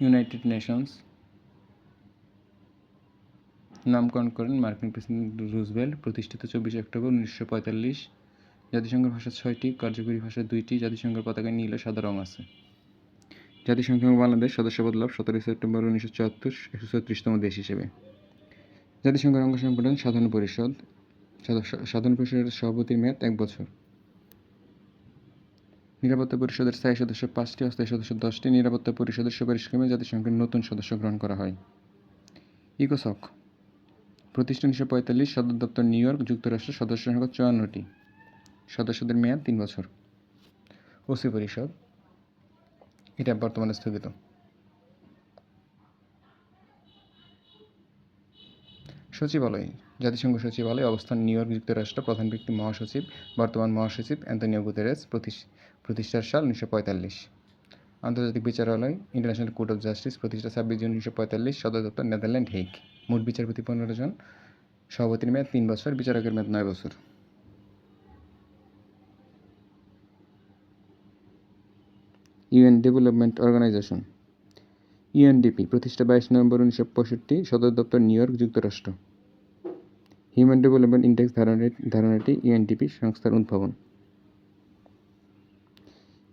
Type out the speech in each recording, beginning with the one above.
United Nations নামকরণ করেন মার্কিন প্রেসিডেন্ট রুজভেল্ট, প্রতিষ্ঠিত চব্বিশে অক্টোবর উনিশশো পঁয়তাল্লিশ। জাতিসংঘের ভাষা ছয়টি, কার্যকরী ভাষা দুইটি, জাতিসংঘের পতাকায় নীল সাদা রং আছে। জাতিসংঘ বাংলাদেশ সদস্যপদ লাভ সতেরোই সেপ্টেম্বর উনিশশো চুয়াত্তর, একশো ছত্রিশতম দেশ হিসেবে। জাতিসংঘের অঙ্গ সংগঠন সাধারণ পরিষদ। সাধারণ পরিষদের সভাপতির মেয়াদ এক বছর। নিরাপত্তা পরিষদের স্থায়ী সদস্য পাঁচটি, অস্থায়ী সদস্য দশটি, নিরাপত্তা পরিষদের সুপারিশক্রমে জাতিসংঘের নতুন সদস্য গ্রহণ করা হয়। ইকোসক, প্রতিষ্ঠান উনিশশো পঁয়তাল্লিশ, সদর দপ্তর নিউ ইয়র্ক, যুক্তরাষ্ট্রের সদস্য সংখ্যা চুয়ান্নটি। সদস্যদের মেয়াদ তিন বছর। ওসি পরিষদ, এটা বর্তমানে স্থগিত। সচিবালয়, জাতিসংঘ সচিবালয়, অবস্থান নিউ ইয়র্ক যুক্তরাষ্ট্র প্রধান ব্যক্তি মহাসচিব, বর্তমান মহাসচিব অ্যান্তনিও গুতেরেস প্রতিষ্ঠার সাল উনিশশো পঁয়তাল্লিশ। আন্তর্জাতিক বিচারালয়, ইন্টারন্যাশনাল কোর্ট অফ জাস্টিস প্রতিষ্ঠা ছাব্বিশ জুন উনিশশো পঁয়তাল্লিশ, সদর দপ্তর নেদারল্যান্ড, হেগ। মোট বিচারপতি পনেরো জন, সভাপতির মেয়াদ তিন বছর, বিচারকের মেয়াদ নয় বছর। UN development organisation. ইউএনডিপি প্রতিষ্ঠা বাইশ নভেম্বর উনিশশো পঁয়ষট্টি, সদর দপ্তর নিউ ইয়র্ক যুক্তরাষ্ট্র। হিউম্যান ডেভেলপমেন্ট ইন্ডেক্স ধারণা ধারণাটি ইউএনডিপি সংস্থার উদ্ভাবন।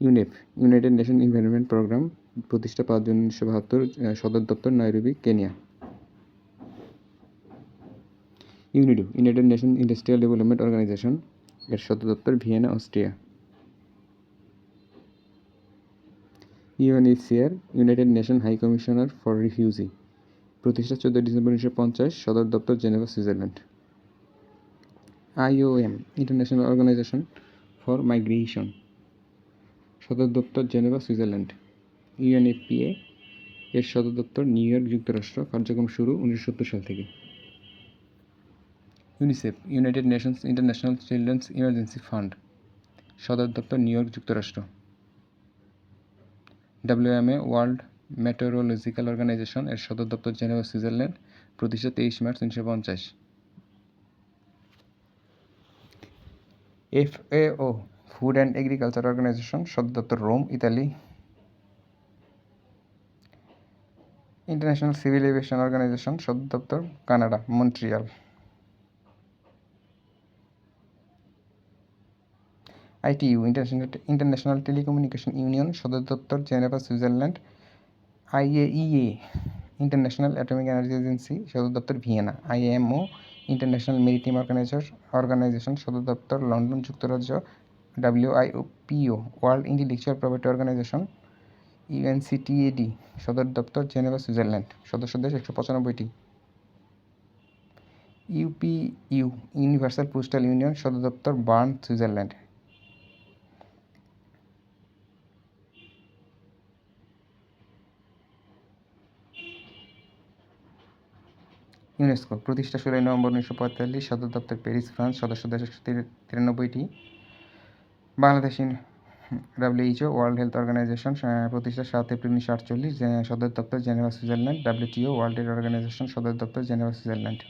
UNEP United Nation Environment Programme প্রতিষ্ঠা পাঁচ জুন উনিশশো বাহাত্তর সদর দপ্তর, Nairobi, Kenya. UNIDO, United Nation Industrial Development Organization এর সদর দপ্তর, Vienna, Austria. UNHCR United Nation High Commissioner for Refugee প্রতিষ্ঠা চোদ্দোই ডিসেম্বর উনিশশো পঞ্চাশ, সদর দপ্তর, Geneva, Switzerland. IOM International Organization for Migration সদর দপ্তর জেনেভা, সুইজারল্যান্ড। ইউএনএফপিএ এর সদর দপ্তর নিউ ইয়র্ক যুক্তরাষ্ট্র, কার্যক্রম শুরু উনিশশো সত্তর সাল থেকে। UNICEF United Nations International Children's Emergency Fund সদর দপ্তর নিউ ইয়র্ক যুক্তরাষ্ট্র। ডাব্লিউএমএ ওয়ার্ল্ড মেটেরোলজিক্যাল অর্গানাইজেশন এর সদর দপ্তর জেনেভা, সুইজারল্যান্ড, প্রতিষ্ঠা তেইশ মার্চ উনিশশো পঞ্চাশ। FAO Food and Agriculture Organization সদর দপ্তর Rome Italy International Civil Aviation Organization সদর দপ্তর Canada Montreal ITU International International Telecommunication Union সদর দপ্তর Geneva Switzerland IAEA International Atomic Energy Agency সদর দপ্তর Vienna IMO International Maritime Organization Organization, সদর দপ্তর, লন্ডন যুক্তরাজ্য WIPO World Intellectual Property Organization UNCTAD সদর দপ্তর, জেনেভা, সুইজারল্যান্ড, সদস্য দেশ একশো পঁচানব্বইটি। ইউপিইউ ইউনিভার্সাল পোস্টাল ইউনিয়ন, সদর দপ্তর, বার্ন, সুইজারল্যান্ড। ইউনেস্কো, প্রতিষ্ঠা ষোলোই নভেম্বর উনিশশো পঁয়তাল্লিশ, সদর দপ্তর প্যারিস, ফ্রান্স, সদস্য দেশ একশো তিরানব্বইটি। Bangladesh WHO, World Health Organization প্রতিষ্ঠা সাত এপ্রিল উনিশশো আটচল্লিশ সদর দপ্তর Geneva, Switzerland, WTO, World Health Organization, সদর দপ্তর জেনেভা, সুইজারল্যান্ড।